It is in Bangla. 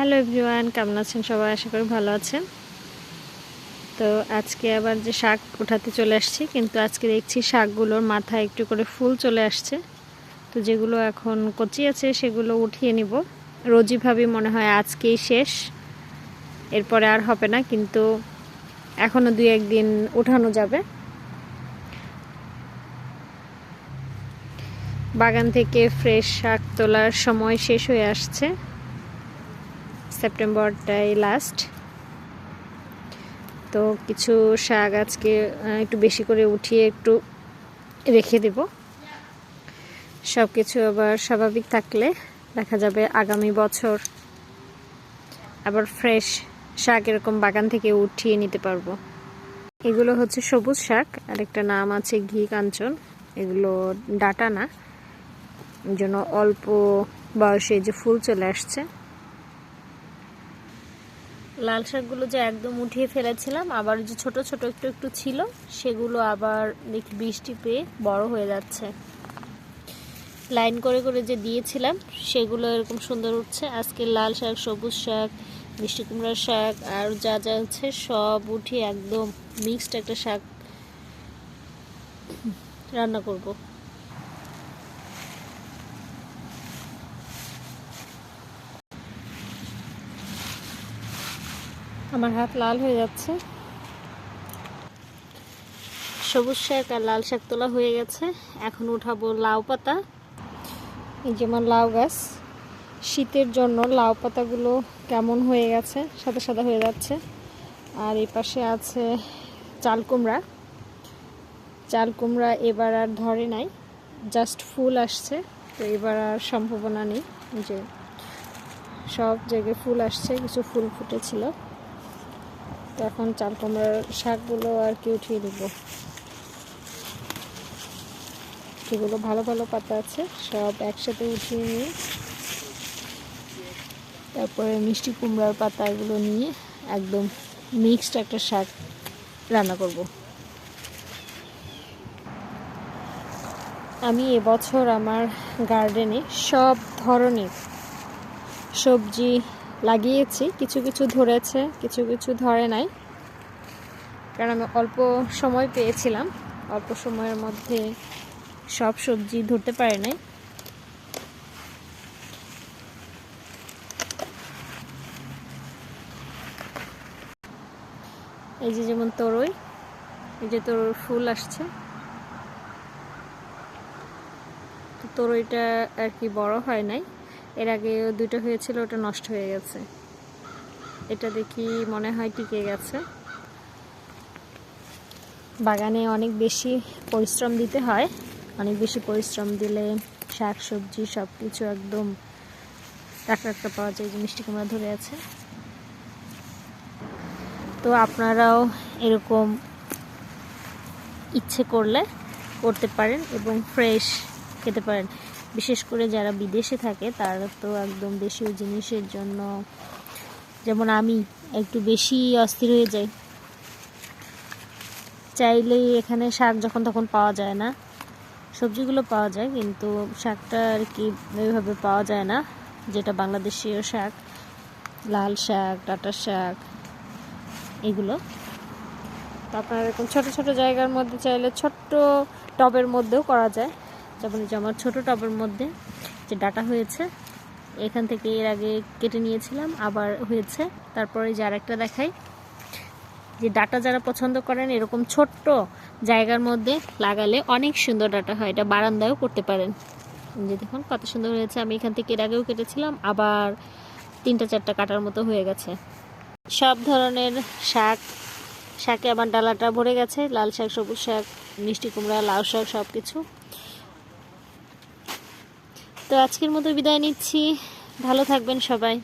হ্যালো এভরিওয়ান, কেমন আছেন সবাই? আশা করি ভালো আছেন। তো আজকে আবার যে শাক উঠাতে চলে আসছি, কিন্তু আজকে দেখছি শাকগুলোর মাথায় একটু করে ফুল চলে আসছে। তো যেগুলো এখন কচি আছে, সেগুলো উঠিয়ে নিব। রোজই ভাবি মনে হয় আজকেই শেষ। এরপরে আর হবে না, কিন্তু এখনও দুই একদিন উঠানো যাবে। বাগান থেকে ফ্রেশ শাক তোলার সময় শেষ হয়ে আসছে। সেপ্টেম্বরটাই লাস্ট তো কিছু শাক আজকে একটু বেশি করে উঠিয়ে একটু রেখে দেব। সব কিছু আবার স্বাভাবিক থাকলে দেখা যাবে আগামী বছর আবার ফ্রেশ শাক এরকম বাগান থেকে উঠিয়ে নিতে পারব। এগুলো হচ্ছে সবুজ শাক আর একটা নাম আছে ঘি কাঞ্চন। এগুলো ডাটা না জন্য অল্প বয়সে যে ফুল চলে আসছে। লাল শাকগুলো যে একদম উঠিয়ে ফেলেছিলাম, আবার যে ছোট ছোট একটু একটু ছিল, সেগুলো আবার দেখি বৃষ্টি পেয়ে বড় হয়ে যাচ্ছে। লাইন করে করে যে দিয়েছিলাম, সেগুলো এরকম সুন্দর উঠছে। আজকে লাল শাক, সবুজ শাক, মিষ্টি কুমড়ার শাক, আর যা যা হচ্ছে সব উঠিয়ে একদম মিক্সড একটা শাক রান্না করব। আমার হাত লাল হয়ে যাচ্ছে। সবুজ শাক আর লাল শাক তোলা হয়ে গেছে। এখন উঠাবো লাউ পাতা। এই যেমন লাউ গাছ। শীতের জন্য লাউ পাতাগুলো কেমন হয়ে গেছে? সাদা সাদা হয়ে যাচ্ছে। আর এই পাশে আছে চাল কুমড়া। চাল কুমড়া এবার আর ধরে নাই। জাস্ট ফুল আসছে। তো এবার আর সম্ভাবনা নেই যে সব জায়গায় ফুল আসছে, কিছু ফুল ফুটেছিল। এখন চাল কুমড়ার শাকগুলো আর কি উঠিয়ে দেবো। যেগুলো ভালো ভালো পাতা আছে, সব একসাথে উঠিয়ে নিয়ে, তারপরে মিষ্টি কুমড়ার পাতা এগুলো নিয়ে একদম মিক্সড একটা শাক রান্না করব। আমি এবছর আমার গার্ডেনে সব ধরনের সবজি লাগিয়েছি। কিছু কিছু ধরেছে, কিছু কিছু ধরে নাই। কারণ আমি অল্প সময় পেয়েছিলাম। অল্প সময়ের মধ্যে সব সবজি ধরতে পারে নাই। এই যে যেমন তরই, এই যে তরুর ফুল আসছে। তো তরইটা আর কি বড় হয় নাই। এর আগে দুটো হয়েছিল, ওটা নষ্ট হয়ে গেছে। এটা দেখি মনে হয় টিকে গেছে। বাগানে অনেক বেশি পরিশ্রম দিতে হয়। অনেক বেশি পরিশ্রম দিলে শাক, সবজি সব কিছু একদম টাকা একটা পাওয়া যায় মিষ্টি কুমড়া ধরে আছে। তো আপনারাও এরকম ইচ্ছে করলে করতে পারেন এবং ফ্রেশ খেতে পারেন। বিশেষ করে যারা বিদেশে থাকে, তারা তো একদম দেশীয় জিনিসের জন্য, যেমন আমি, একটু বেশি অস্থির হয়ে যাই। চাইলেই এখানে শাক যখন তখন পাওয়া যায় না, সবজিগুলো পাওয়া যায়, কিন্তু শাকটা আর কি ওইভাবে পাওয়া যায় না, যেটা বাংলাদেশীয় শাক, লাল শাক ডাটা শাক, এগুলো। তো আপনার এরকম ছোটো ছোটো জায়গার মধ্যে চাইলে ছোট্ট টবের মধ্যেও করা যায়। যেমন যে আমার ছোটো টবের মধ্যে যে ডাটা হয়েছে, এখান থেকে এর আগে কেটে নিয়েছিলাম, আবার হয়েছে। তারপরে যে আরেকটা দেখাই, যে ডাটা যারা পছন্দ করেন, এরকম ছোট্ট জায়গার মধ্যে লাগালে অনেক সুন্দর ডাটা হয়। এটা বারান্দায়ও করতে পারেন। যে দেখুন কত সুন্দর হয়েছে। আমি এখান থেকে এর আগেও কেটেছিলাম, আবার তিনটা চারটা কাটার মতো হয়ে গেছে। সব ধরনের শাক, শাকে আমার ডালাটা ভরে গেছে। লাল শাক, সবুজ শাক, মিষ্টি কুমড়া, লাউ শাক সব কিছু তো আজকের মতো বিদায় নিচ্ছি। ভালো থাকবেন সবাই।